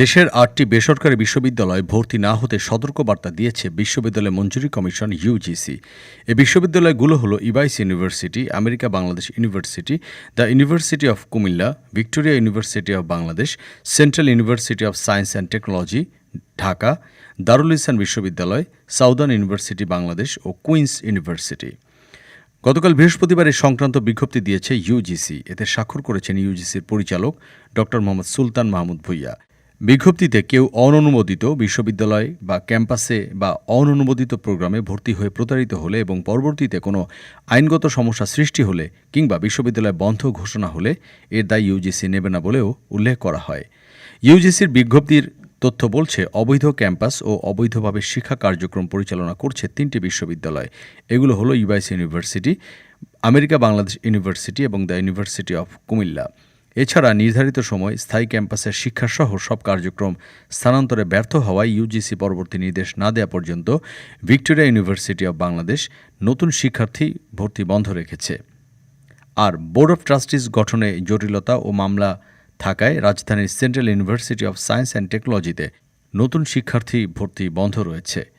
দেশের আটটি বেসরকারি বিশ্ববিদ্যালয় ভর্তি না হতে সতর্কবার্তা দিয়েছে বিশ্ববিদ্যালয় মঞ্জুরি কমিশন ইউজিসি এই বিশ্ববিদ্যালয়গুলো হলো IBAIS university, America Bangladesh university, the university of Comilla, Victoria university of Bangladesh, central university of science and technology, Dhaka, Darul Islam বিশ্ববিদ্যালয়, সাউদার্ন ইউনিভার্সিটি বাংলাদেশ ও কুইন্স ইউনিভার্সিটি। গতকাল বৃহস্পতিবার এই সংক্রান্ত বিজ্ঞপ্তি দিয়েছে ইউজিসি এতে স্বাক্ষর করেছেন ইউজিসির পরিচালক ড মোহাম্মদ সুলতান মাহমুদ ভুইয়া। বিজ্ঞপ্তিতে কেউ অননুমোদিত বিশ্ববিদ্যালয় বা ক্যাম্পাসে বা অননুমোদিত প্রোগ্রামে ভর্তি হয়ে প্রতারিত হলে এবং পরবর্তীতে কোনো আইনগত সমস্যা সৃষ্টি হলে কিংবা বিশ্ববিদ্যালয় বন্ধ ঘোষণা হলে এর দায় ইউজিসি নেবে না বলেও উল্লেখ করা হয়। ইউজিসির বিজ্ঞপ্তির তথ্য বলছে, অবৈধ ক্যাম্পাস ও অবৈধভাবে শিক্ষা কার্যক্রম পরিচালনা করছে তিনটি বিশ্ববিদ্যালয়। এগুলো হলো UIC university America Bangladesh university এবং দ্য ইউনিভার্সিটি অফ কুমিল্লা এছাড়া নির্ধারিত সময় স্থায়ী ক্যাম্পাসের শিক্ষাসহ সব কার্যক্রম স্থানান্তরে ব্যর্থ হওয়ায় ইউজিসি পরবর্তী নির্দেশ না দেওয়া পর্যন্ত ভিক্টোরিয়া ইউনিভার্সিটি অব বাংলাদেশ নতুন শিক্ষার্থী ভর্তি বন্ধ রেখেছে। আর বোর্ড অফ ট্রাস্টিজ গঠনে জটিলতা ও মামলা থাকায় রাজধানীর central university of science and টেকনোলজিতে নতুন শিক্ষার্থী ভর্তি বন্ধ রয়েছে।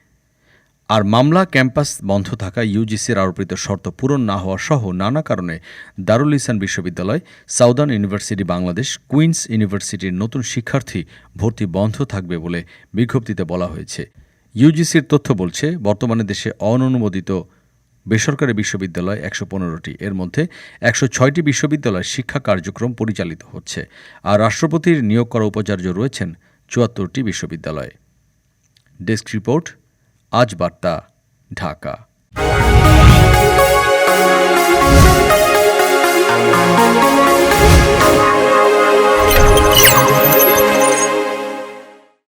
আর মামলা ক্যাম্পাস বন্ধ থাকা ইউজিসির আরোপিত শর্ত পূরণ না হওয়া সহ নানা কারণে দারুল ইসান বিশ্ববিদ্যালয়, সাউদার্ন ইউনিভার্সিটি বাংলাদেশ, কুইন্স ইউনিভার্সিটির নতুন শিক্ষার্থী ভর্তি বন্ধ থাকবে বলে বিজ্ঞপ্তিতে বলা হয়েছে। ইউজিসির তথ্য বলছে, বর্তমানে দেশে অননুমোদিত বেসরকারি বিশ্ববিদ্যালয় একশো পনেরোটি, এর মধ্যে একশো ছয়টি বিশ্ববিদ্যালয় শিক্ষা কার্যক্রম পরিচালিত হচ্ছে আর রাষ্ট্রপতির নিয়োগ করা উপাচার্য রয়েছেন চুয়াত্তরটি বিশ্ববিদ্যালয়ে। ডেস্ক রিপোর্ট আজ বার্তা ঢাকা